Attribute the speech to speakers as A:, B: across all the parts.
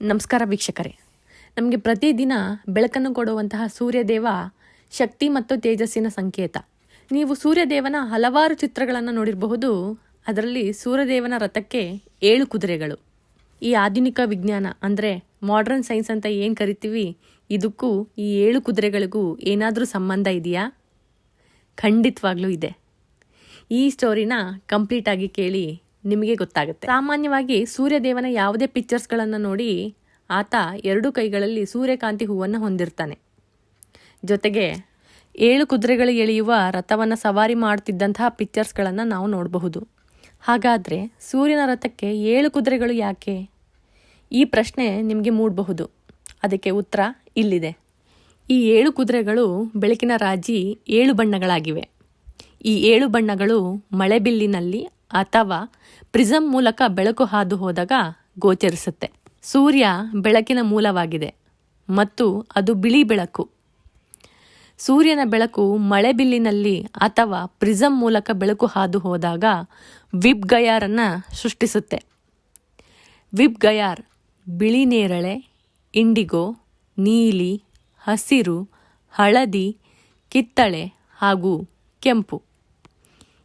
A: ನಮಸ್ಕಾರ ವೀಕ್ಷಕರೇ. ನಮಗೆ ಪ್ರತಿದಿನ ಬೆಳಕನ್ನು ಕೊಡುವಂತಹ ಸೂರ್ಯದೇವ ಶಕ್ತಿ ಮತ್ತು ತೇಜಸ್ಸಿನ ಸಂಕೇತ. ನೀವು ಸೂರ್ಯದೇವನ ಹಲವಾರು ಚಿತ್ರಗಳನ್ನು ನೋಡಿರಬಹುದು. ಅದರಲ್ಲಿ ಸೂರ್ಯದೇವನ ರಥಕ್ಕೆ ಏಳು ಕುದುರೆಗಳು. ಈ ಆಧುನಿಕ ವಿಜ್ಞಾನ ಅಂದರೆ ಮಾಡ್ರನ್ ಸೈನ್ಸ್ ಅಂತ ಏನು ಕರಿತೀವಿ? ಇದಕ್ಕೂ ಈ ಏಳು ಕುದುರೆಗಳಿಗೂ ಏನಾದರೂ ಸಂಬಂಧ ಇದೆಯಾ? ಖಂಡಿತವಾಗ್ಲೂ ಇದೆ. ಈ ಸ್ಟೋರಿನ ಕಂಪ್ಲೀಟಾಗಿ ಕೇಳಿ ನಿಮಗೆ ಗೊತ್ತಾಗುತ್ತೆ. ಸಾಮಾನ್ಯವಾಗಿ ಸೂರ್ಯದೇವನ ಯಾವುದೇ ಪಿಕ್ಚರ್ಸ್ಗಳನ್ನು ನೋಡಿ ಆತ ಎರಡು ಕೈಗಳಲ್ಲಿ ಸೂರ್ಯಕಾಂತಿ ಹೂವನ್ನು ಹೊಂದಿರ್ತಾನೆ. ಜೊತೆಗೆ ಏಳು ಕುದುರೆಗಳು ಎಳೆಯುವ ರಥವನ್ನು ಸವಾರಿ ಮಾಡ್ತಿದ್ದಂತಹ ಪಿಕ್ಚರ್ಸ್ಗಳನ್ನು ನಾವು ನೋಡಬಹುದು. ಹಾಗಾದರೆ ಸೂರ್ಯನ ರಥಕ್ಕೆ ಏಳು ಕುದುರೆಗಳು ಯಾಕೆ? ಈ ಪ್ರಶ್ನೆ ನಿಮಗೆ ಮೂಡಬಹುದು. ಅದಕ್ಕೆ ಉತ್ತರ ಇಲ್ಲಿದೆ. ಈ ಏಳು ಕುದುರೆಗಳು ಬೆಳಕಿನ ರಾಜಿ ಏಳು ಬಣ್ಣಗಳಾಗಿವೆ. ಈ ಏಳು ಬಣ್ಣಗಳು ಮಳೆಬಿಲ್ಲಿನಲ್ಲಿ ಅಥವಾ ಪ್ರಿಸಮ್ ಮೂಲಕ ಬೆಳಕು ಹಾದು ಹೋದಾಗ ಗೋಚರಿಸುತ್ತೆ. ಸೂರ್ಯ ಬೆಳಕಿನ ಮೂಲವಾಗಿದೆ ಮತ್ತು ಅದು ಬಿಳಿ ಬೆಳಕು. ಸೂರ್ಯನ ಬೆಳಕು ಮಳೆಬಿಲ್ಲಿನಲ್ಲಿ ಅಥವಾ ಪ್ರಿಸಮ್ ಮೂಲಕ ಬೆಳಕು ಹಾದು ಹೋದಾಗ ವಿಬ್ ಗಯಾರನ್ನು ಸೃಷ್ಟಿಸುತ್ತೆ. ವಿಬ್ ಗಯಾರ್ ಬಿಳಿ ನೇರಳೆ, ಇಂಡಿಗೋ, ನೀಲಿ, ಹಸಿರು, ಹಳದಿ, ಕಿತ್ತಳೆ ಹಾಗೂ ಕೆಂಪು.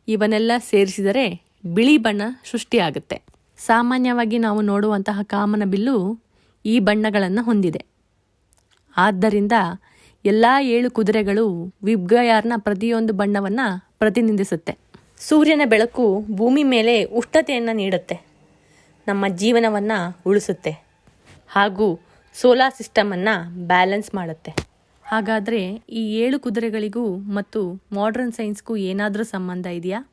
A: ಇವನ್ನೆಲ್ಲ ಸೇರಿಸಿದರೆ ಬಿಳಿ ಬಣ್ಣ ಸೃಷ್ಟಿಯಾಗುತ್ತೆ. ಸಾಮಾನ್ಯವಾಗಿ ನಾವು ನೋಡುವಂತಹ ಕಾಮನ ಬಿಲ್ಲು ಈ ಬಣ್ಣಗಳನ್ನು ಹೊಂದಿದೆ. ಆದ್ದರಿಂದ ಎಲ್ಲ ಏಳು ಕುದುರೆಗಳು ವಿಬ್ಗಯಾರ್ನ ಪ್ರತಿಯೊಂದು ಬಣ್ಣವನ್ನು ಪ್ರತಿನಿಧಿಸುತ್ತೆ. ಸೂರ್ಯನ ಬೆಳಕು ಭೂಮಿ ಮೇಲೆ ಉಷ್ಣತೆಯನ್ನು ನೀಡುತ್ತೆ. ನಮ್ಮ ಜೀವನವನ್ನು ಉಳಿಸುತ್ತೆ. ಹಾಗೂ ಸೋಲಾರ್ ಸಿಸ್ಟಮನ್ನು ಬ್ಯಾಲೆನ್ಸ್ ಮಾಡುತ್ತೆ. ಹಾಗಾದರೆ ಈ ಏಳು ಕುದುರೆಗಳಿಗೂ ಮತ್ತು ಮಾಡ್ರನ್ ಸೈನ್ಸ್ಗೂ ಏನಾದರೂ ಸಂಬಂಧ ಇದೆಯಾ?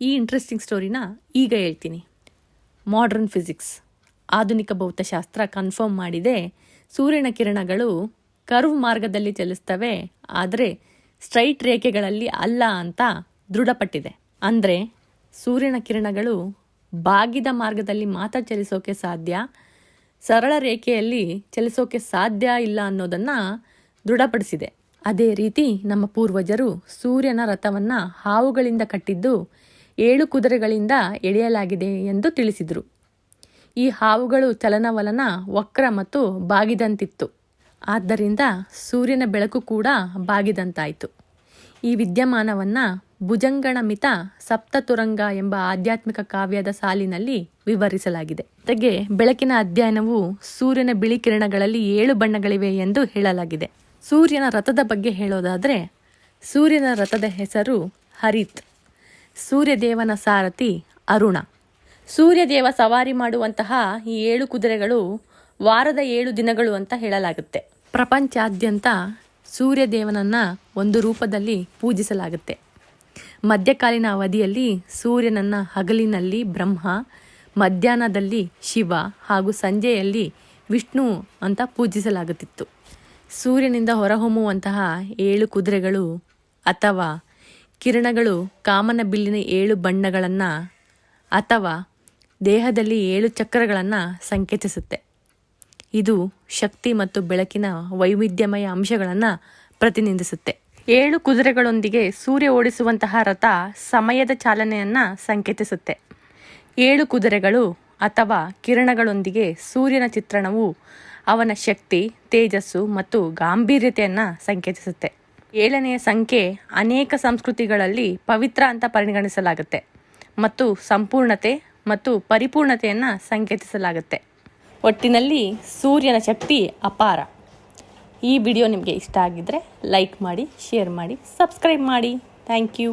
A: ಈ ಇಂಟ್ರೆಸ್ಟಿಂಗ್ ಸ್ಟೋರಿನ ಈಗ ಹೇಳ್ತೀನಿ. ಮಾಡ್ರನ್ ಫಿಸಿಕ್ಸ್ ಆಧುನಿಕ ಭೌತಶಾಸ್ತ್ರ ಕನ್ಫರ್ಮ್ ಮಾಡಿದೆ. ಸೂರ್ಯನ ಕಿರಣಗಳು ಕರ್ವ್ ಮಾರ್ಗದಲ್ಲಿ ಚಲಿಸ್ತವೆ, ಆದರೆ ಸ್ಟ್ರೈಟ್ ರೇಖೆಗಳಲ್ಲಿ ಅಲ್ಲ ಅಂತ ದೃಢಪಟ್ಟಿದೆ. ಅಂದರೆ ಸೂರ್ಯನ ಕಿರಣಗಳು ಬಾಗಿದ ಮಾರ್ಗದಲ್ಲಿ ಮಾತ್ರ ಚಲಿಸೋಕೆ ಸಾಧ್ಯ, ಸರಳ ರೇಖೆಯಲ್ಲಿ ಚಲಿಸೋಕೆ ಸಾಧ್ಯ ಇಲ್ಲ ಅನ್ನೋದನ್ನು ದೃಢಪಡಿಸಿದೆ. ಅದೇ ರೀತಿ ನಮ್ಮ ಪೂರ್ವಜರು ಸೂರ್ಯನ ರಥವನ್ನು ಹಾವುಗಳಿಂದ ಕಟ್ಟಿದ್ದು ಏಳು ಕುದುರೆಗಳಿಂದ ಎಳೆಯಲಾಗಿದೆ ಎಂದು ತಿಳಿಸಿದರು. ಈ ಹಾವುಗಳು ಚಲನವಲನ ವಕ್ರ ಮತ್ತು ಬಾಗಿದಂತಿತ್ತು. ಆದ್ದರಿಂದ ಸೂರ್ಯನ ಬೆಳಕು ಕೂಡ ಬಾಗಿದಂತಾಯಿತು. ಈ ವಿದ್ಯಮಾನವನ್ನು ಭುಜಂಗಣಮಿತ ಸಪ್ತತುರಂಗ ಎಂಬ ಆಧ್ಯಾತ್ಮಿಕ ಕಾವ್ಯದ ಸಾಲಿನಲ್ಲಿ ವಿವರಿಸಲಾಗಿದೆ. ಜೊತೆಗೆ ಬೆಳಕಿನ ಅಧ್ಯಯನವು ಸೂರ್ಯನ ಬಿಳಿ ಕಿರಣಗಳಲ್ಲಿ ಏಳು ಬಣ್ಣಗಳಿವೆ ಎಂದು ಹೇಳಲಾಗಿದೆ. ಸೂರ್ಯನ ರಥದ ಬಗ್ಗೆ ಹೇಳೋದಾದರೆ, ಸೂರ್ಯನ ರಥದ ಹೆಸರು ಹರಿತ್. ಸೂರ್ಯದೇವನ ಸಾರಥಿ ಅರುಣ. ಸೂರ್ಯದೇವ ಸವಾರಿ ಮಾಡುವಂತಹ ಈ ಏಳು ಕುದುರೆಗಳು ವಾರದ ಏಳು ದಿನಗಳು ಅಂತ ಹೇಳಲಾಗುತ್ತೆ. ಪ್ರಪಂಚಾದ್ಯಂತ ಸೂರ್ಯದೇವನನ್ನು ಒಂದು ರೂಪದಲ್ಲಿ ಪೂಜಿಸಲಾಗುತ್ತೆ. ಮಧ್ಯಕಾಲೀನ ಅವಧಿಯಲ್ಲಿ ಸೂರ್ಯನನ್ನ ಹಗಲಿನಲ್ಲಿ ಬ್ರಹ್ಮ, ಮಧ್ಯಾಹ್ನದಲ್ಲಿ ಶಿವ ಹಾಗೂ ಸಂಜೆಯಲ್ಲಿ ವಿಷ್ಣು ಅಂತ ಪೂಜಿಸಲಾಗುತ್ತಿತ್ತು. ಸೂರ್ಯನಿಂದ ಹೊರಹೊಮ್ಮುವಂತಹ ಏಳು ಕುದುರೆಗಳು ಅಥವಾ ಕಿರಣಗಳು ಕಾಮನ ಬಿಲ್ಲಿನ ಏಳು ಬಣ್ಣಗಳನ್ನು ಅಥವಾ ದೇಹದಲ್ಲಿ ಏಳು ಚಕ್ರಗಳನ್ನು ಸಂಕೇತಿಸುತ್ತೆ. ಇದು ಶಕ್ತಿ ಮತ್ತು ಬೆಳಕಿನ ವೈವಿಧ್ಯಮಯ ಅಂಶಗಳನ್ನು ಪ್ರತಿನಿಧಿಸುತ್ತೆ. ಏಳು ಕುದುರೆಗಳೊಂದಿಗೆ ಸೂರ್ಯ ಓಡಿಸುವಂತಹ ರಥ ಸಮಯದ ಚಾಲನೆಯನ್ನು ಸಂಕೇತಿಸುತ್ತೆ. ಏಳು ಕುದುರೆಗಳು ಅಥವಾ ಕಿರಣಗಳೊಂದಿಗೆ ಸೂರ್ಯನ ಚಿತ್ರಣವು ಅವನ ಶಕ್ತಿ, ತೇಜಸ್ಸು ಮತ್ತು ಗಾಂಭೀರ್ಯತೆಯನ್ನು ಸಂಕೇತಿಸುತ್ತೆ. ಏಳನೆಯ ಸಂಖ್ಯೆ ಅನೇಕ ಸಂಸ್ಕೃತಿಗಳಲ್ಲಿ ಪವಿತ್ರ ಅಂತ ಪರಿಗಣಿಸಲಾಗುತ್ತೆ. ಮತ್ತು ಸಂಪೂರ್ಣತೆ ಮತ್ತು ಪರಿಪೂರ್ಣತೆಯನ್ನು ಸಂಕೇತಿಸಲಾಗುತ್ತೆ. ಒಟ್ಟಿನಲ್ಲಿ ಸೂರ್ಯನ ಶಕ್ತಿ ಅಪಾರ. ಈ ವಿಡಿಯೋ ನಿಮಗೆ ಇಷ್ಟ ಆಗಿದ್ದರೆ ಲೈಕ್ ಮಾಡಿ, ಶೇರ್ ಮಾಡಿ, ಸಬ್ಸ್ಕ್ರೈಬ್ ಮಾಡಿ. Thank you.